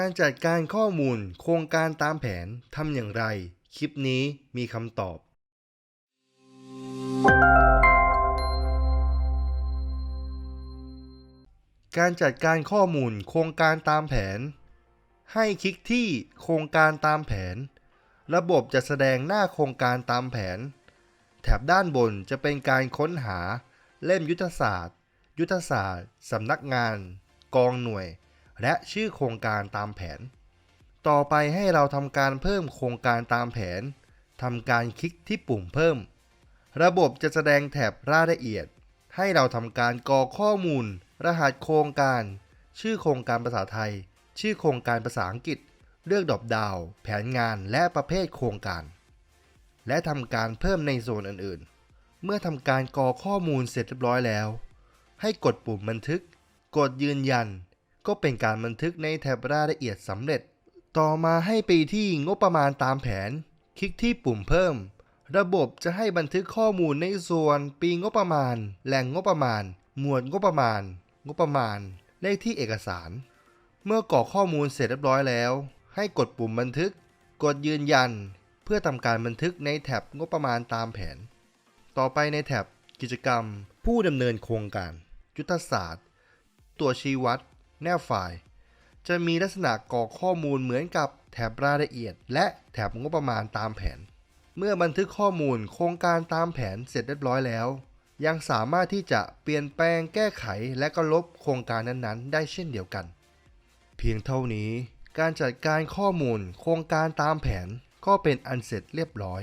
การจัดการข้อมูลโครงการตามแผนทำอย่างไร คลิปนี้มีคำตอบ การจัดการข้อมูลโครงการตามแผน ให้คลิกที่โครงการตามแผน ระบบจะแสดงหน้าโครงการตามแผน แถบด้านบนจะเป็นการค้นหา เล่มยุทธศาสตร์ ยุทธศาสตร์สำนักงาน กองหน่วย และชื่อโครงการตามแผน ต่อไปให้เราทำการเพิ่มโครงการตามแผนทำการคลิกที่ปุ่มเพิ่ม ระบบจะแสดงแถบรายละเอียด ให้เราทำการกรอกข้อมูล รหัสโครงการ ชื่อโครงการภาษาไทย ชื่อโครงการภาษาอังกฤษ เลือกดอปดาว แผนงานและประเภทโครงการ และทำการเพิ่มในโซนอื่นๆ เมื่อทำการกรอกข้อมูลเสร็จเรียบร้อยแล้ว ให้กดปุ่มบันทึก กดยืนยัน ก็เป็นการบันทึกในแถบรายละเอียดสำเร็จ ต่อมาให้ไปที่งบประมาณตามแผน คลิกที่ปุ่มเพิ่ม ระบบจะให้บันทึกข้อมูลในส่วนปีงบประมาณ แหล่งงบประมาณ หมวดงบประมาณ งบประมาณ เลขที่เอกสาร เมื่อกรอกข้อมูลเสร็จเรียบร้อยแล้ว ให้กดปุ่มบันทึก กดยืนยัน เพื่อทำการบันทึกในแท็บงบประมาณตามแผน ต่อไปในแท็บกิจกรรม ผู้ดำเนินโครงการ ยุทธศาสตร์ ตัวชี้วัด แนบไฟล์ จะมีลักษณะกรอกข้อมูลเหมือนกับแถบรายละเอียด และแถบงบประมาณตามแผน เมื่อบันทึกข้อมูลโครงการตามแผนเสร็จเรียบร้อยแล้ว ยังสามารถที่จะเปลี่ยนแปลงแก้ไขและก็ลบโครงการนั้นๆ ได้เช่นเดียวกัน เพียงเท่านี้การจัดการข้อมูลโครงการตามแผนก็เป็นอันเสร็จเรียบร้อย